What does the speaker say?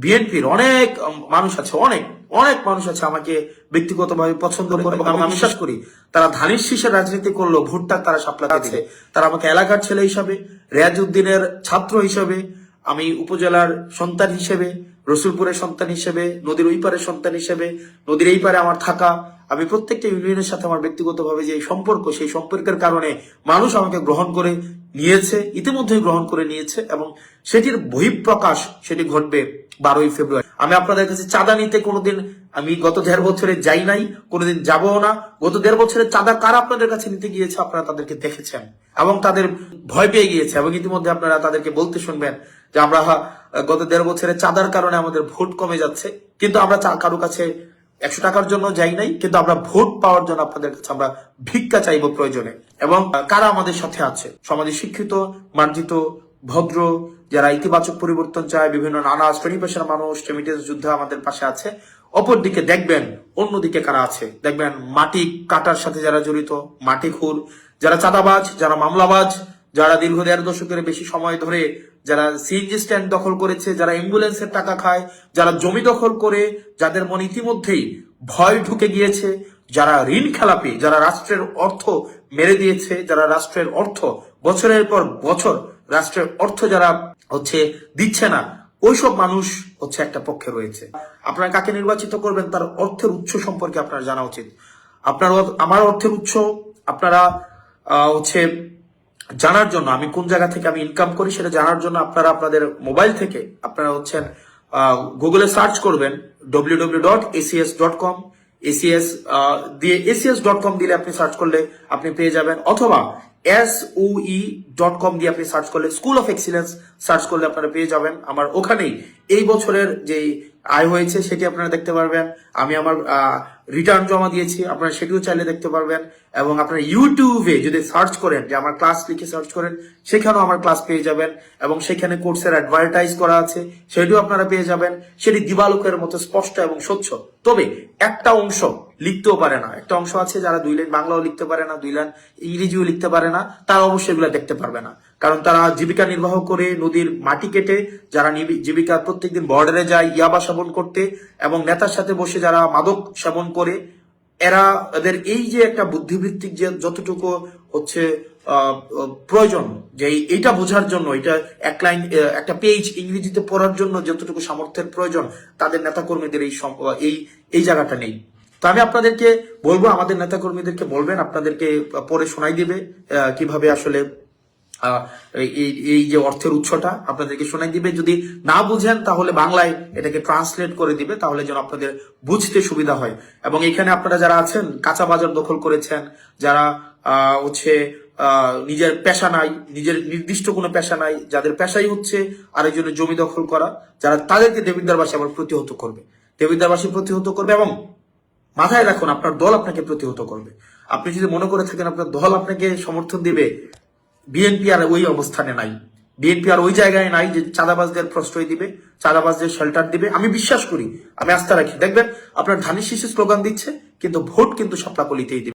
বিএনপির অনেক মানুষ আছে অনেক অনেক মানুষ আছে আমাকে ব্যক্তিগতভাবে পছন্দ করে এবং আমি বিশ্বাস করি তারা ধানের শীষের রাজনীতি করল ভোটটা তারা সাপলাতে আছে তারা আমাকে এলাকার ছেলে হিসাবে রেয়াজ উদ্দিনের ছাত্র হিসাবে আমি উপজেলার সন্তান হিসেবে রসুলপুরের সন্তান হিসেবে নদীর ওই পারের সন্তান হিসেবে নদীর এই পারে আমার থাকা আমি প্রত্যেকটা ইউনিয়নের সাথে আমার ব্যক্তিগতভাবে যে সম্পর্ক সেই সম্পর্কের কারণে মানুষ আমাকে গ্রহণ করে নিয়েছে ইতিমধ্যেই গ্রহণ করে নিয়েছে এবং সেটির বহিঃপ্রকাশ সেটি ঘটবে বারোই ফেব্রুয়ারি। আমি আপনাদের কাছে চাঁদা নিতে কোনোদিন, আমি গত দেড় বছরে যাই নাই, কোনোদিন যাবও না। গত দেড় বছরের চাঁদা কারা আপনাদের কাছে নিতে গিয়েছে, আপনারা তাদেরকে দেখেছেন এবং তাদের ভয় পেয়ে গিয়েছে এবং ইতিমধ্যে আপনারা তাদেরকে বলতে শুনবেন যে আমরা, গত দেড় বছরে চাঁদার কারণে আমাদের ভোট কমে যাচ্ছে। কিন্তু আমরা কারও কাছে একশো টাকার জন্য যাই নাই, কিন্তু আমরা ভোট পাওয়ার জন্য আপনাদের কাছে আমরা ভিক্ষা চাইব প্রয়োজনে। এবং কারা আমাদের সাথে আছে? সমাজে শিক্ষিত, মার্জিত, ভদ্র, যারা ইতিবাচক পরিবর্তন চায়, বিভিন্ন নানা শ্রেণি পেশার মানুষ রেমিটেন্স যুদ্ধ আমাদের পাশে আছে। অপরদিকে দেখবেন, অন্যদিকে কারা আছে? দেখবেন মাটি কাটার সাথে যারা জড়িত, মাটি খুর, যারা চাঁদাবাজ, যারা মামলাবাজ, যারা দীর্ঘ দেড় দশকের বেশি সময় ধরে যারা সিএনজি স্ট্যান্ড দখল করেছে, যারা অ্যাম্বুলেন্সের টাকা খায়, যারা জমি দখল করে, যাদের মনে ইতিমধ্যেই ভয় ঢুকে গিয়েছে, যারা ঋণ খেলাপি, যারা রাষ্ট্রের অর্থ মেরে দিয়েছে, যারা রাষ্ট্রের অর্থ বছরের পর বছর রাষ্ট্রের অর্থ যারা হচ্ছে দিচ্ছে না, ওইসব মানুষ হচ্ছে একটা পক্ষে রয়েছে। আপনারা কাকে নির্বাচিত করবেন তার অর্থের উৎস সম্পর্কে আপনার জানা উচিত। আপনার আমার অর্থের উৎস, আপনারা হচ্ছে জানার জন্য, আমি কোন জায়গা থেকে আমি ইনকাম করি সেটা জানার জন্য আপনারা আপনাদের মোবাইল থেকে আপনারা হচ্ছেন গুগলে সার্চ করবেন W W dot ACS dot com ACS দিয়ে এসিএস ডট কম দিলে আপনি সার্চ করলে আপনি পেয়ে যাবেন, অথবা এস ই ডট কম দিয়ে আপনি সার্চ করলে স্কুল অফ এক্সিলেন্স সার্চ করলে আপনারা পেয়ে যাবেন। আমার ওখানেই এই বছরের যে আয় হয়েছে সেটি আপনারা দেখতে পারবেন। আমি আমার রিটার্ন জমা দিয়েছি, আপনারা সেটিও চাইলে দেখতে পারবেন। এবং আপনারা ইউটিউবে যদি সার্চ করেন, যে আমার ক্লাস লিখে সার্চ করেন, সেখানেও আমার ক্লাস পেয়ে যাবেন। এবং সেখানে কোর্সের অ্যাডভার্টাইজ করা আছে, সেটিও আপনারা পেয়ে যাবেন। সেটি দিবালোকের মতো স্পষ্ট এবং স্বচ্ছ। তবে একটা অংশ লিখতেও পারে না। একটা অংশ আছে যারা দুই লাইন বাংলাও লিখতে পারে না, দুই লাইন ইংরেজিও লিখতে পারে না, তারা অবশ্যই এগুলো দেখতে পারবে না। কারণ তারা জীবিকা নির্বাহ করে নদীর মাটি কেটে, যারা জীবিকা প্রত্যেকদিন বর্ডারে যায়, ইয়াবা সেবন করতে এবং নেতার সাথে বসে যারা মাদক সেবন করে, এরা এদের এই যে একটা বুদ্ধিভিত্তিক যে যতটুকু হচ্ছে প্রয়োজন, যে এই- এইটা বোঝার জন্য, এটা এক লাইন একটা পেজ ইংরেজিতে পড়ার জন্য যতটুকু সামর্থ্যের প্রয়োজন, তাদের নেতাকর্মীদের এই এই এই জায়গাটা নেই। তো আমি আপনাদেরকে বলব, আমাদের নেতাকর্মীদেরকে বলবেন, আপনাদেরকে পরে শোনাই দিবে কীভাবে আসলে এই- যে অর্থের উৎসটা আপনাদেরকে শোনাই দিবে। যদি না বুঝেন, তাহলে বাংলায় এটাকে ট্রান্সলেট করে দিবে, তাহলে যেন আপনাদের বুঝতে সুবিধা হয়। এবং এখানে আপনারা যারা আছেন, কাঁচা বাজার দখল করেছেন, যারা হচ্ছে নিজের পেশা নাই, নিজের নির্দিষ্ট কোনো পেশা নাই, যাদের পেশাই হচ্ছে আরেকজনের জমি দখল করা, যারা তাদেরকে দেবিদ্দারবাসী আবার প্রতিহত করবে। দেবিদ্দারবাসী প্রতিহত করবে এবং মাথায় রাখুন, আপনার দল আপনাকে প্রতিহত করবে। আপনি যদি মনে করে থাকেন, আপনার দল আপনাকে সমর্থন দিবে বিএনপি আর ওই অবস্থানে নাই। বিএনপি আর ওই জায়গায় নাই যে চাঁদাবাজদের প্রশ্রয় দিবে, চাঁদাবাজদের শেল্টার দিবে। আমি বিশ্বাস করি, আমি আস্থা রাখি। দেখবেন, আপনার ধানের শীষে স্লোগান দিচ্ছে, কিন্তু ভোট কিন্তু সাপলাকলিতেই দিবে।